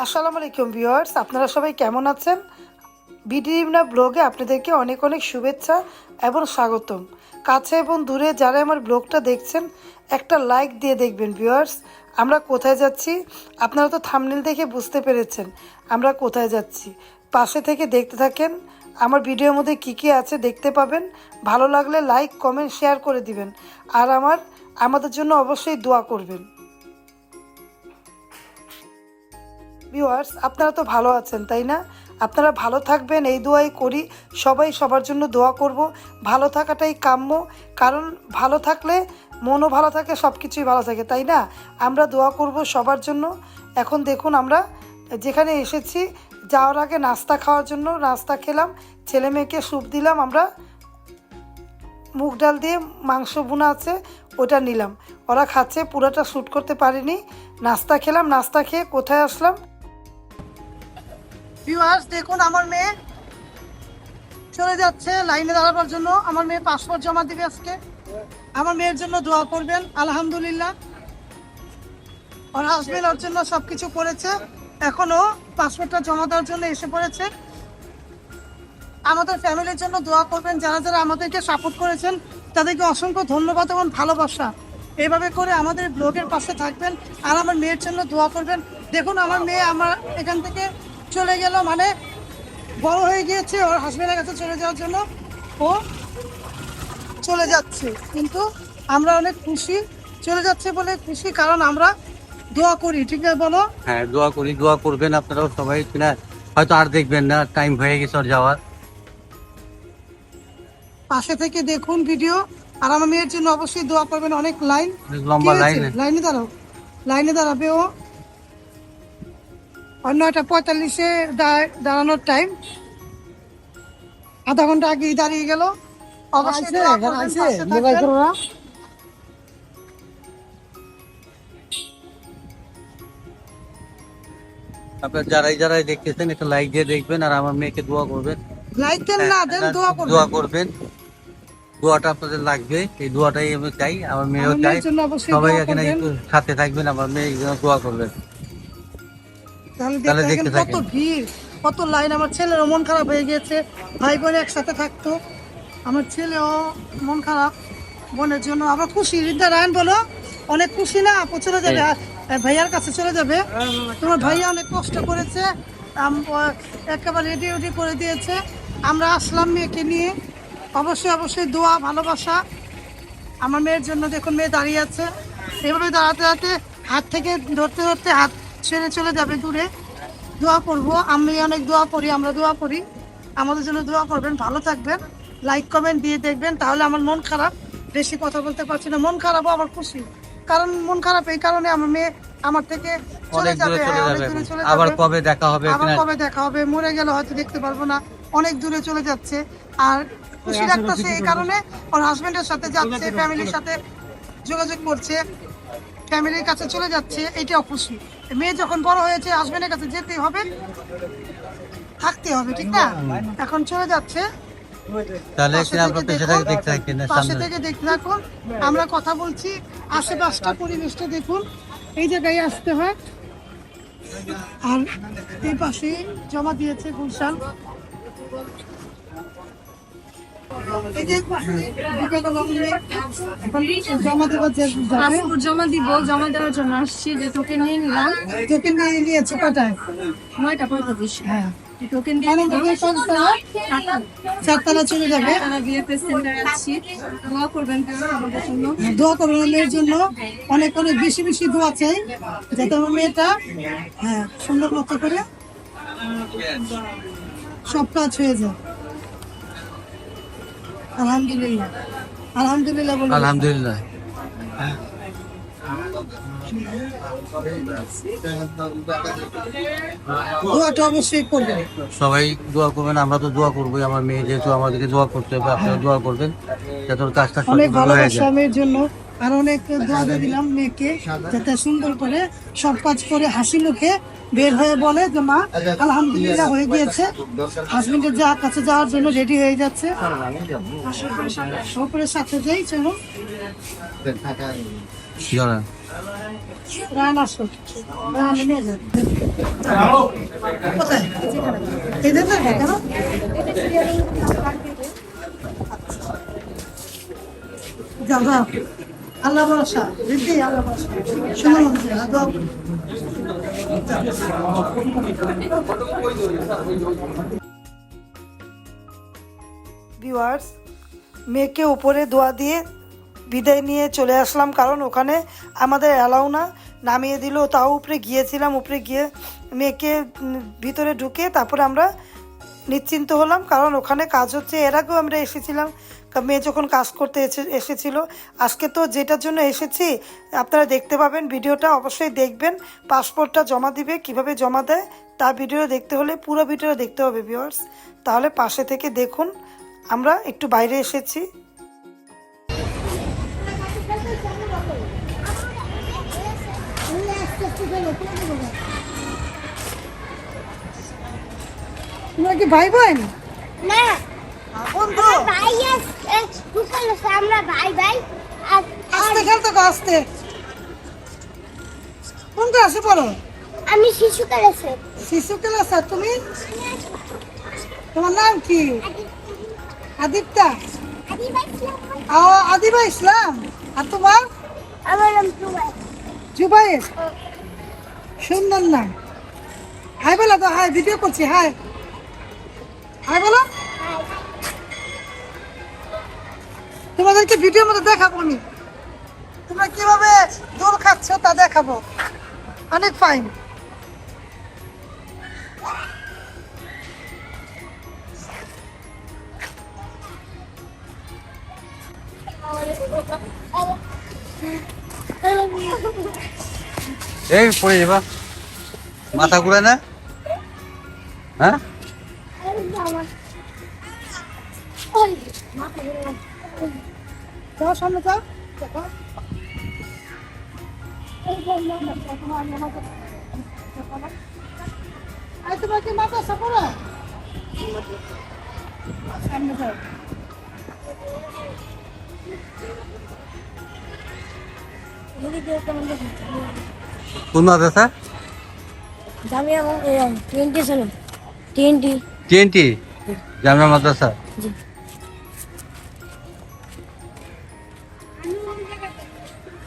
আসসালামু আলাইকুম ভিউয়ার্স, আপনারা সবাই কেমন আছেন? বিডিনা ব্লগে আপনাদেরকে অনেক অনেক শুভেচ্ছা এবং স্বাগতম। কাছে এবং দূরে যারা আমার ব্লগটা দেখছেন, একটা লাইক দিয়ে দেখবেন ভিউয়ার্স। আমরা কোথায় যাচ্ছি, আপনারা তো থামনেল দেখে বুঝতে পেরেছেন আমরা কোথায় যাচ্ছি। পাশে থেকে দেখতে থাকেন, আমার ভিডিওর মধ্যে কী কী আছে দেখতে পাবেন। ভালো লাগলে লাইক কমেন্ট শেয়ার করে দিবেন। আর আমার, আমাদের জন্য অবশ্যই দোয়া করবেন। ভিউয়ার্স আপনারা তো ভালো আছেন, তাই না? আপনারা ভালো থাকবেন, এই দোয়াই করি। সবাই সবার জন্য দোয়া করব। ভালো থাকাটাই কাম্য, কারণ ভালো থাকলে মনও ভালো থাকে সব কিছুই ভালো থাকে, তাই না? আমরা দোয়া করব সবার জন্য। এখন দেখুন আমরা যেখানে এসেছি, যাওয়ার আগে নাস্তা খাওয়ার জন্য নাস্তা খেলাম, ছেলে মেয়েকে স্যুপ দিলাম, আমরা মুগ ডাল দিয়ে মাংস বোনা আছে, ওটা নিলাম। ওরা খাচ্ছে, পুরোটা শ্যুট করতে পারিনি। নাস্তা খেলাম, নাস্তা খেয়ে কোথায় আসলাম? ভিউয়ার্স দেখুন, আমার মেয়ে চলে যাচ্ছে লাইনে দাঁড়াবার জন্য। আমার মেয়ে পাসপোর্ট জমা দিবে আজকে। আমার মেয়ের জন্য দোয়া করবেন, আলহামদুলিল্লাহ। ওর হাজবেন্ড ওর জন্য সবকিছু করেছে। এখনও পাসপোর্টটা জমা দেওয়ার জন্য এসে পড়েছে। আমাদের ফ্যামিলির জন্য দোয়া করবেন, যারা যারা আমাদেরকে সাপোর্ট করেছেন, তাদেরকে অসংখ্য ধন্যবাদ এবং ভালোবাসা। এভাবে করে আমাদের ব্লগের পাশে থাকবেন আর আমার মেয়ের জন্য দোয়া করবেন। দেখুন, আমার মেয়ে আমার এখান থেকে চলে গেল মানে বড় হয়ে গিয়েছে ওর হাজবেন্ডের কাছে চলে যাওয়ার জন্য। ও চলে যাচ্ছে কিন্তু আমরা অনেক খুশি। চলে যাচ্ছে বলে খুশি কারণ আমরা দোয়া করি ঠিক আছে বলো? হ্যাঁ দোয়া করি দোয়া করবেন আপনারাও সবাই কিনা হয়তো আর দেখবেন না টাইম হয়ে গেছে ওর যাওয়ার। পাশে থেকে দেখুন ভিডিও আর আমার মেয়ের জন্য অবশ্যই দোয়া করবেন অনেক লাইন লম্বা লাইন লাইনে দাঁড়াও লাইনে দাঁড়াবে ও? আর নয়টা পঁয়তাল্লিশে দা- দাঁড়ানোর টাইম আধা ঘণ্টা আগেই দাঁড়িয়ে গেল। আপনার যারাই যারাই দেখতেছেন একটু লাইক দিয়ে দেখবেন আর আমার মেয়েকে দোয়া করবেন। লাইক দেন না দেন দোয়া করবেন। দোয়া করবেন। দোয়াটা আপনাদের লাগবে এই দোয়াটাই আমি চাই আমার মেয়েও আমার চাই অবশ্যই সবাই এখানে সাথে থাকবেন আমার মেয়ে দোয়া করবেন। তাহলে দেখতে কত ভিড় কত লাইন। আমার ছেলেরও মন খারাপ হয়ে গিয়েছে ভাই বোন একসাথে থাকতো। আমার ছেলেও মন খারাপ বোনের জন্য। আবার খুশি। রিদ্ধা রায়ন বলো। অনেক খুশি না? আপু চলে যাবে। হ্যাঁ। ভাইয়ার কাছে চলে যাবে? তোমার ভাইয়া অনেক কষ্ট করেছে। একেবারে রেডি উডি করে দিয়েছে। আমরা আসলাম মেয়েকে নিয়ে। অবশ্যই অবশ্যই দোয়া ভালোবাসা। আমার মেয়ের জন্য দেখুন মেয়ে দাঁড়িয়ে আছে। এভাবে দাঁড়াতে দাঁড়াতে হাত থেকে ধরতে ধরতে হাত ছেড়ে চলে যাবে দূরে। দোয়া করব আমি অনেক দোয়া করি আমরা দোয়া করি। আমাদের জন্য দোয়া করবেন ভালো থাকবেন লাইক কমেন্ট দিয়ে দেখবেন তাহলে আমার মন খারাপ। বেশি কথা বলতে পারছি না মন খারাপও আমার খুশি। কারণ মন খারাপ এই কারণে আমার মেয়ে আমার থেকে চলে যাবে আবার কবে দেখা হবে আবার কবে দেখা হবে মরে গেলে হয়তো দেখতে পারব না। অনেক দূরে চলে যাচ্ছে। আর খুশি লাগতেছে এই কারণে ওর হাজবেন্ডের সাথে যাচ্ছে ফ্যামিলির সাথে যোগাযোগ করছে ফ্যামিলির কাছে চলে যাচ্ছে এটাও খুশি। মেয়ে যখন বড় হয়েছে হাজবেন্ডের কাছে যেতে হবে। থাকতে হবে ঠিক না? এখন চলে যাচ্ছে। তাহলে পাশে থেকে দেখতে থাকুন আমরা কথা বলছি আশেপাশটা পরিবেশটা দেখুন। এই জায়গায় আসতে হয়। আর এই পাশে জমা দিয়েছে গুলশান। জমা দিব জমা দেওয়ার জন্য আসছি যে টোকেন নিয়ে নিলাম। টোকেন নিয়ে নিয়েছে কটায়? নয়টা পঁয়তাল্লিশ। হ্যাঁ। টোকেন চারতলা চলে যাবে। করবেন দোয়া করবেন মেয়ের জন্য। অনেক অনেক বেশি বেশি দোয়া চাই যাতে আমার মেয়েটা হ্যাঁ সুন্দর মতো করে সব কাজ হয়ে যায়। আলহামদুলিল্লাহ। আলহামদুলিল্লাহ বলুন। আলহামদুলিল্লাহ। দোয়াটা অবশ্যই করবেন। সবাই দোয়া করবেন আমরা তো দোয়া করবোই। আমার মেয়ে যেহেতু আমাদেরকে দোয়া করতে হবে আপনারা দোয়া করবেন যাতে ওর কাজটা অনেক ভালোবাসা মেয়ের জন্য আর অনেক দোয়া দিয়ে দিলাম মেয়েকে যাতে সুন্দর করে সব কাজ করে হাসি মুখে বের হয়ে বলে যে মা আলহামদুলিল্লাহ হয়ে গিয়েছে। হাজবেন্ডের যা কাছে যাওয়ার জন্য রেডি হয়ে যাচ্ছে। ওপরে সাথে যাই চলো। আল্লাহ ভরসা। বৃদ্ধি আল্লাহ ভরসা। ভিউয়ার্স মেয়েকে উপরে দোয়া দিয়ে বিদায় নিয়ে চলে আসলাম, কারণ ওখানে আমাদের অ্যালাউ না। নামিয়ে দিল, তাও উপরে গিয়েছিলাম, উপরে গিয়ে মেয়েকে ভিতরে ঢুকে তারপরে আমরা নিশ্চিন্ত হলাম, কারণ ওখানে কাজ হচ্ছে। এর আগেও আমরা এসেছিলাম মেয়ে যখন কাজ করতে এসে এসেছিল আজকে তো যেটার জন্য এসেছি আপনারা দেখতে পাবেন ভিডিওটা অবশ্যই দেখবেন পাসপোর্টটা জমা দিবে কীভাবে জমা দেয় তা ভিডিও দেখতে হলে পুরো ভিডিও দেখতে হবে ভিউয়ার্স তাহলে পাশে থেকে দেখুন আমরা একটু বাইরে এসেছি। তোমরা কি ভাই বোন না। বন্ধু। ভাই দুকাল আমরা ভাই ভাই আস্তে খেলতে গো আস্তে। কোন ক্লাসে পড়ো আমি শিশু কালেছে শিশু ক্লাস তুমি? তোমার নাম কি? আদিপ্তা আদিবা ইসলাম। আর তোমার? আমার নাম জুবাই। জুবাইর? সুন্দর নাম। হাই বলো তো হাই ভিডিও করছি হাই। হাই বলো। তোমাদেরকে ভিডিওর মধ্যে দেখাবো আমি। তোমরা কীভাবে দোল খাচ্ছ তা দেখাবো। অনেক ফাইন এই পড়ে যাবা মাথা ঘুরে না। হ্যাঁ? যাও সামনে যাও। আই তোমার কি মাথা সাপড়ো সামনে যাও। কোন মাদ্রাসা? জামিয়া টিএনটি শোনো টিএনটি টিএনটি জামিয়া মাদ্রাসা?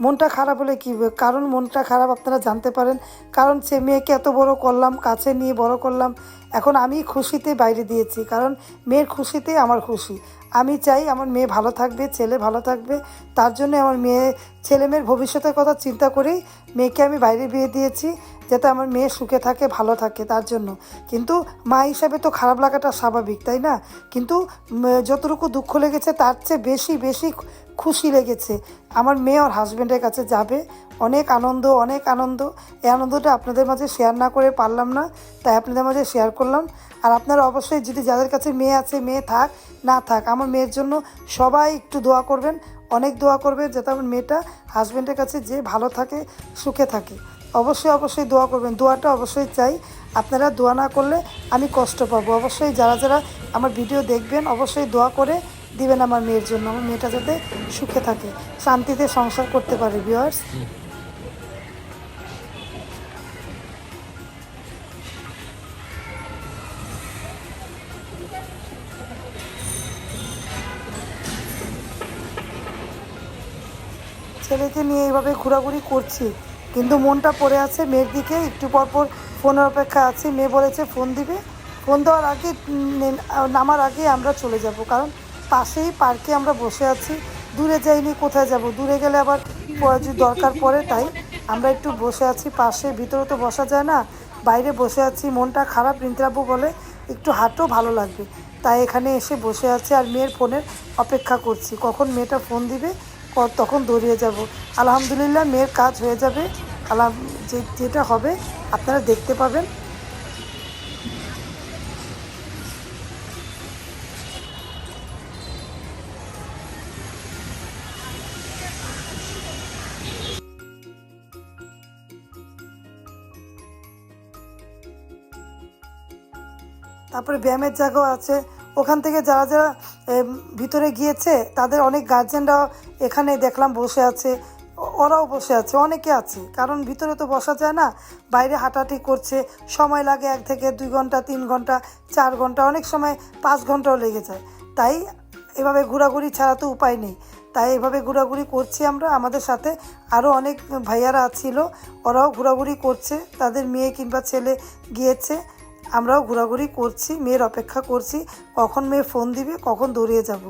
মনটা খারাপ হলে কী? কারণ মনটা খারাপ আপনারা জানতে পারেন। কারণ সে মেয়েকে এত বড় করলাম, কাছে নিয়ে বড় করলাম। এখন আমি খুশিতে বাইরে দিয়েছি। কারণ মেয়ের খুশিতে আমার খুশি। আমি চাই আমার মেয়ে ভালো থাকবে, ছেলে ভালো থাকবে। তার জন্য আমার মেয়ে, ছেলে মেয়ের ভবিষ্যতের কথা চিন্তা করেই মেয়েকে আমি বাইরে বিয়ে দিয়েছি, যাতে আমার মেয়ে সুখে থাকে, ভালো থাকে তার জন্য। কিন্তু মা হিসাবে তো খারাপ লাগাটা স্বাভাবিক, তাই না? কিন্তু যতটুকু দুঃখ লেগেছে, তার চেয়ে বেশি বেশি খুশি লেগেছে। আমার মেয়ে ওর হাজব্যান্ডের কাছে যাবে। অনেক আনন্দ অনেক আনন্দ। এই আনন্দটা আপনাদের মাঝে শেয়ার না করে পারলাম না, তাই আপনাদের মাঝে শেয়ার করলাম। আর আপনারা অবশ্যই যদি যাদের কাছে মেয়ে আছে, মেয়ে থাক না থাক, আমার মেয়ের জন্য সবাই একটু দোয়া করবেন, অনেক দোয়া করবেন যাতে আমার মেয়েটা হাজব্যান্ডের কাছে যে ভালো থাকে, সুখে থাকে। অবশ্যই অবশ্যই দোয়া করবেন, দোয়াটা অবশ্যই চাই। আপনারা দোয়া না করলে আমি কষ্ট পাবো। অবশ্যই যারা যারা আমার ভিডিও দেখবেন, অবশ্যই দোয়া করে দিবেন আমার মেয়ের জন্য। আমার মেয়েটা যাতে সুখে থাকে, শান্তিতে সংসার করতে পারে ভিউয়ার্স নিয়ে এইভাবে ঘোরাঘুরি করছি। কিন্তু মনটা পড়ে আছে মেয়ের দিকে। একটু পর পর ফোনের অপেক্ষা আছি। মেয়ে বলেছে, ফোন দিবে? ফোন দেওয়ার আগে নামার আগে আমরা চলে যাব। কারণ পাশেই পার্কে আমরা বসে আছি। দূরে যাইনি, কোথায় যাব? দূরে গেলে আবার যদি দরকার পড়ে, তাই আমরা একটু বসে আছি পাশে। ভিতরে তো বসা যায় না। বাইরে বসে আছি। মনটা খারাপ, রিন্তাবু বলে, একটু হাঁটো, ভালো লাগবে। তাই এখানে এসে বসে আছি আর মেয়ের ফোনের অপেক্ষা করছি। কখন মেয়েটা ফোন দিবে? তখন দৌড়িয়ে যাব। আলহামদুলিল্লাহ, মেয়ের কাজ হয়ে যাবে। আলহাম যে, যেটা হবে, আপনারা দেখতে পাবেন। তারপরে ব্যায়ামের জায়গাও আছে। ওখান থেকে যারা যারা ভিতরে গিয়েছে, তাদের অনেক গার্জেনরাও এখানে দেখলাম বসে আছে। ওরাও বসে আছে, অনেকে আছে। কারণ ভিতরে তো বসা যায় না, বাইরে হাঁটাহাঁটি করছে, সময় লাগে এক থেকে দুই ঘণ্টা, তিন ঘণ্টা, চার ঘণ্টা, অনেক সময় পাঁচ ঘন্টাও লেগে যায়। তাই এভাবে ঘোরাঘুরি ছাড়া তো উপায় নেই। তাই এভাবে ঘোরাঘুরি করছি আমরা, আমাদের সাথে আরও অনেক ভাইয়ারা ছিল, ওরাও ঘোরাঘুরি করছে, তাদের মেয়ে কিংবা ছেলে গিয়েছে। আমরাও ঘোরাঘুরি করছি, মেয়ের অপেক্ষা করছি, কখন মেয়ে ফোন দিবে, কখন দৌড়িয়ে যাব।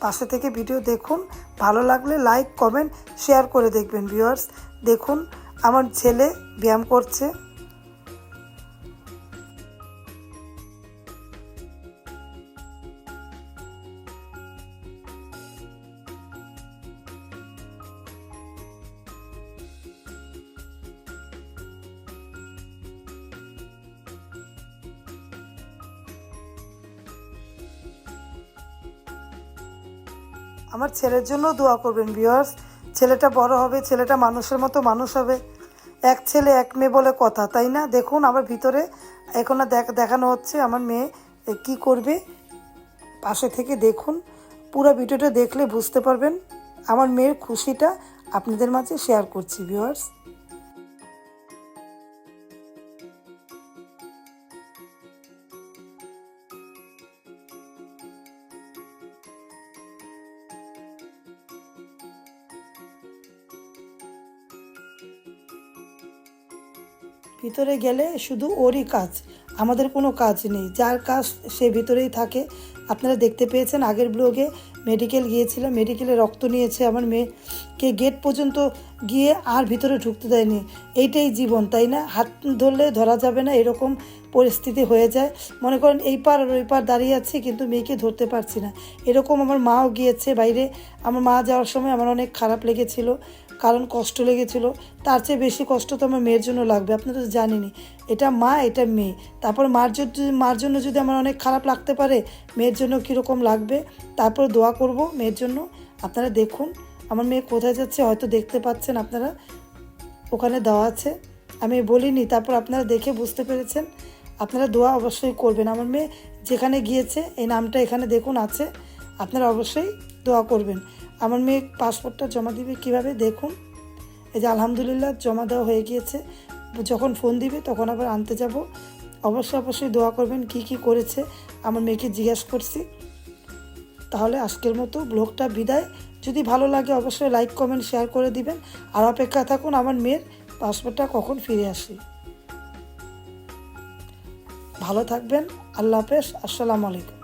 পাশে থেকে ভিডিও দেখুন, ভালো লাগলে লাইক কমেন্ট শেয়ার করে দেখবেন ভিউয়ার্স দেখুন, আমার ছেলে ব্যায়াম করছে। আমার ছেলের জন্য দোয়া করবেন ভিউয়ার্স ছেলেটা বড় হবে, ছেলেটা মানুষের মতো মানুষ হবে। এক ছেলে, এক মেয়ে বলে কথা, তাই না? দেখুন আমার ভিতরে এখন দেখ- দেখানো হচ্ছে আমার মেয়ে কি করবে। পাশে থেকে দেখুন, পুরো ভিডিওটা দেখলে বুঝতে পারবেন। আমার মেয়ের খুশিটা আপনাদের মাঝে শেয়ার করছি ভিউয়ার্স ভিতরে গেলে শুধু ওরই কাজ, আমাদের কোনো কাজ নেই। যার কাজ সে ভিতরেই থাকে। আপনারা দেখতে পেয়েছেন, আগের ব্লগে মেডিকেল গিয়েছিলাম মেডিকেলে রক্ত নিয়েছে আমার মেয়েকে। গেট পর্যন্ত গিয়ে আর ভিতরে ঢুকতে দেয়নি। এইটাই জীবন, তাই না? হাত ধরলে ধরা যাবে না, এরকম পরিস্থিতি হয়ে যায়। মনে করেন এই পার আর ওই পার দাঁড়িয়ে আছি, কিন্তু মেয়েকে ধরতে পারছি না। এরকম আমার মাও গিয়েছে বাইরে। আমার মা যাওয়ার সময় আমার অনেক খারাপ লেগেছিল। কারণ কষ্ট লেগেছিল। তার চেয়ে বেশি কষ্ট তো আমার মেয়ের জন্য লাগবে আপনারা তো জানেনই। এটা মা, এটা মেয়ে। তারপর মার মার জন্য যদি আমার অনেক খারাপ লাগতে পারে, মেয়ের জন্য কীরকম লাগবে? তারপর দোয়া করব মেয়ের জন্য। আপনারা দেখুন, আমার মেয়ে কোথায় যাচ্ছে, হয়তো দেখতে পাচ্ছেন আপনারা। ওখানে দেওয়া আছে। আমি বলিনি, তারপর আপনারা দেখে বুঝতে পেরেছেন। আপনারা দোয়া অবশ্যই করবেন। আমার মেয়ে যেখানে গিয়েছে, এই নামটা এখানে দেখুন আছে। আপনারা অবশ্যই দোয়া করবেন। আমার মেয়ে পাসপোর্টটা জমা দিবে কীভাবে দেখুন। এই যে আলহামদুলিল্লাহ জমা দেওয়া হয়ে গিয়েছে। যখন ফোন দিবে তখন আবার আনতে যাব। অবশ্যই অবশ্যই দোয়া করবেন কি কি করেছে। আমার মেয়েকে জিজ্ঞেস করছি। তাহলে আজকের মতো ব্লগটা বিদায়। যদি ভালো লাগে অবশ্যই লাইক, কমেন্ট, শেয়ার করে দিবেন। আর অপেক্ষা থাকুন আমার মেয়ের পাসপোর্টটা কখন ফিরে আসি। ভালো থাকবেন। আল্লাহ হাফেজ। আসসালামু আলাইকুম।